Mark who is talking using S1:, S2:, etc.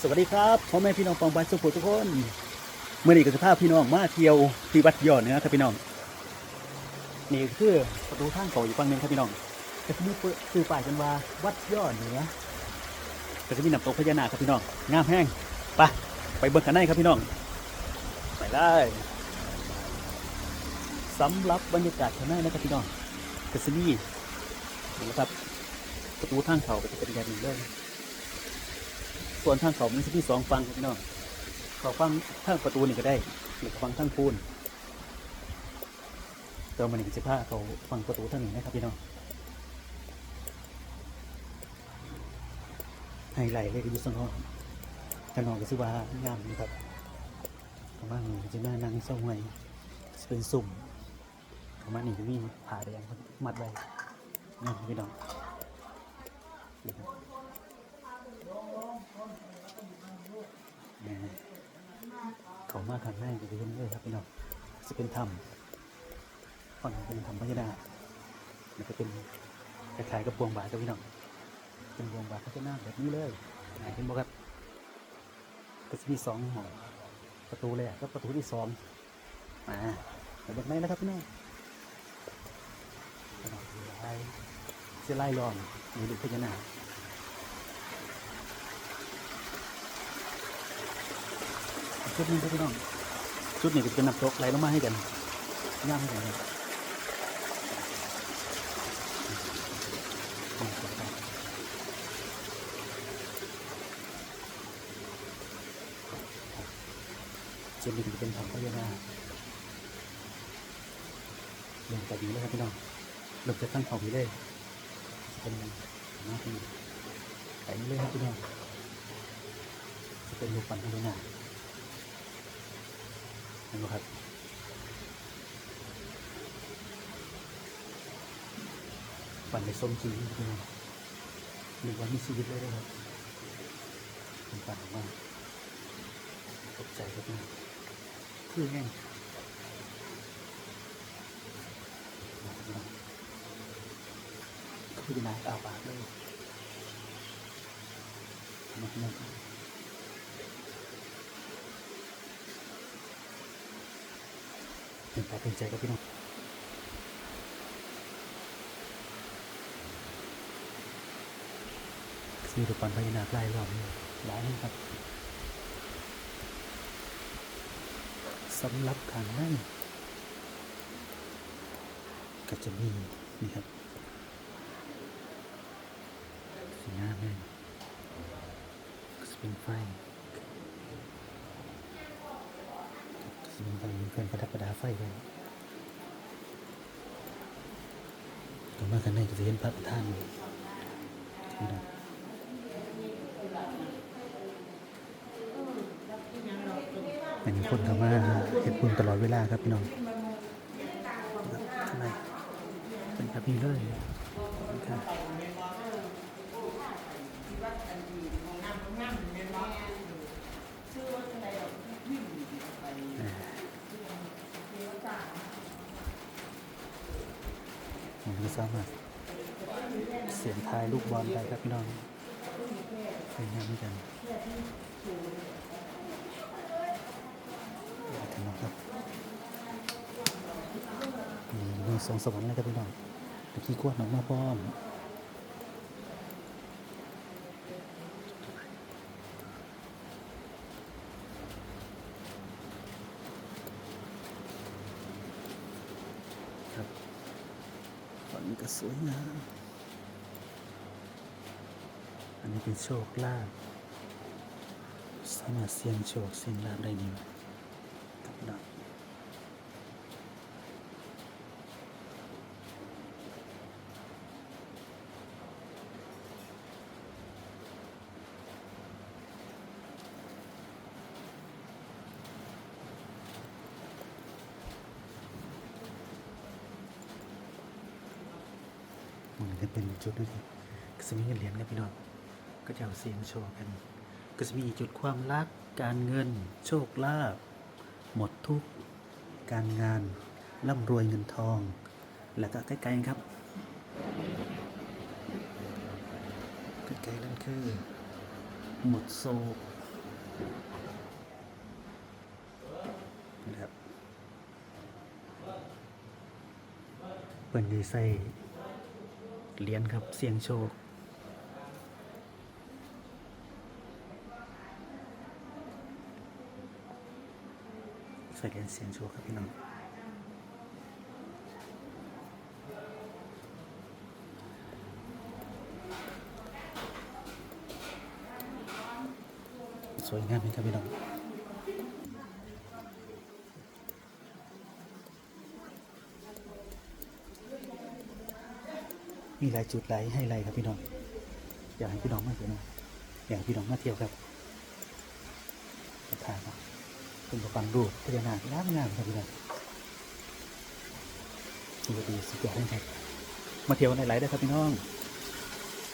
S1: สวัสดีครับพ่อแม่พี่น้องปองบายสุขุทุกคนเมื่อนี้ก็จะพาพี่น้องมาเที่ยวที่วัดยอดเหนือครับพี่น้อง นี่คือประตูทางเขาอยู่ฝั่งหนึงครับพี่น้องแต่ที่นี่คือป้ายกันว่าวัดยอดเหนือแต่จะมีน้ำตกพญานาคครับพี่น้องงามแห้งไปไปเบิ่งกันได้ครับพี่น้อง ไปเลยสำหรับบรรยากาศข้างในนะครับพี่น้องกระสีนี่นะครับประตูทางเขาก็จะเป็นแบบนี้เลย ส่วนทางเขามันจะมีสองฝั่งพี่น้องเขาฝั่งทางประตูนี่ก็ได้หรือฝั่งทางปูนเติมมันอีกสิบห้าเขาฝั่งประตูทางนี้นะครับพี่น้องไฮไลท์เลยก็อยู่สงห้องกันนองก็สิว่างามนะครับประมาณนี้จะมานั่งเศร้าหวยจะเป็นสุ่มประมาณนี้จะมีผ่าแดงมัดไว้งามพี่น้องนี่ครับ เขามาทางให้ก็จะเห็นเลยครับพี่น้องจะเป็นถ้ำฝั่งเป็นถ้ำพญานาคมันก็เป็นคล้ายๆกับพวงบาทครับพี่น้องเป็นพวงบาทพญานาคแบบนี้เลยเห็นบ่ครับก็จะมีสองหอประตูแรกก็ประตูที่สองมาแบบไหนแล้วครับพี่น้องพี่น้องสิไล่สิไล่ลองมีดูพญานาค ชุดนี้ครับพี่น้องชุดนี้ก็จะเป็นน้ำตกไหลลงมาให้กันย่างให้กันครับชุดนี้ก็จะเป็นทางพญานาคเรื่องแต่ดีเลยครับพี่น้องเริ่มจะตั้งเขาพีเลยเป็นน้าที่ไปนี่เลยครับพี่น้องจะเป็นรูปปั้นพญานาค เห็นไหมครับปั่นในส้มจีนหนึ่งวันมีชีวิตเลยนะครับเป็นปั่นออกมาตกใจครับนี่คือแห้งคือนายอาปากเลยมันมัน เป็นตาเป็นใจกับพี่น้องซีรูปปันพญานาคไล่รอบหลายครับสำหรับทางนั้นก็จะมีนี่ครับสีหน้าแม่งก็จะเป็นไฟ สิ่งต่างๆเพื่อนประดับประดาไฟไว้ต่อมากันในก็จะเห็นพระประธานที่นั่นอันนี้คนเข้ามาเห็นบุญตลอดเวลาครับพี่น้องข้างในเป็นแบบนี้เลยครับผมก็สามารถเสียงทายลูกบอลได้ครับพี่น้องไปนั่งกันถึงแล้วครับนี่เมือสองสวรรค์เลยครับพี่น้องตะกี้กวดน้องมาพร้อมครับ ตอนนี้ก็สวยงาม อันนี้เป็นโชคลาภสามารถเสี่ยงโชคเสี่ยงลาภได้ดี มันก็เป็นจุดนึงก็จะมีเงินเหรียญครับพี่น้องก็จะเอาเสียงโชว์กัน ก็จะมีจุดความรัก การเงิน โชคลาภหมดทุกการงานร่ำรวยเงินทอง แล้วก็ใกล้ๆครับใกล้ๆนั่นคือ หมดโศกนะครับเปิดดีใส่ เหรียญครับ เสียงโชค ใส่เหรียญเสียงโชคครับพี่น้องสวยงามไหมครับพี่น้อง มีหลายจุดหลายให้ไลท์ครับพี่น้องอยากให้พี่น้องมาเที่ยวนะอยากให้พี่น้องมาเที่ยวครับถ่ายมาเป็นประกันรูปพญานาคงามงามครับพี่น้องดูดีสุดยอดเลยครับมาเที่ยวในไลท์ได้ครับพี่น้อง